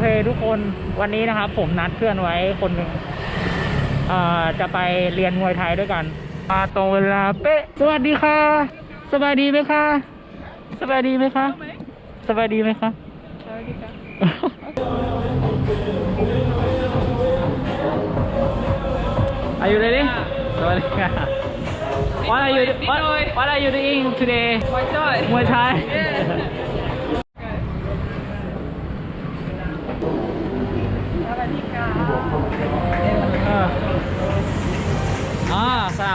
เคทุกคนวันนี้นะครับ ผมนัดเพื่อนไว้คนหนึ่งเอ่อจะไปเรียนมวยไทยด้วยกันมาตรงเวลาเป๊ะสวัสดีค่ะ สบายดีไหมคะสบายดีไหมคะสบายดีไหมคะ Are you ready? สวัสดีค่ะ What are you what, what are you doing today? Muay Thai. มว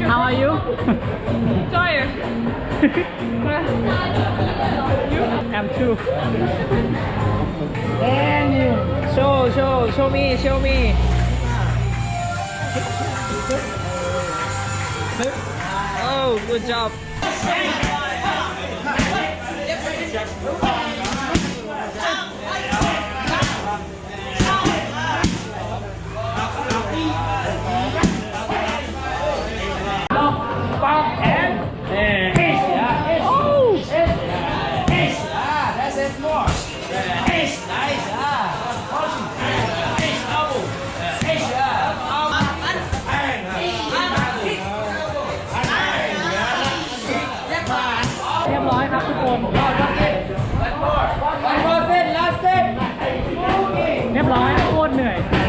How are you? Tired. you? I'm too. And you. Show, show, show me, show me. Oh, good job. ร้อยครับทุกคนเรียบร้อยโคตรเหนื่อย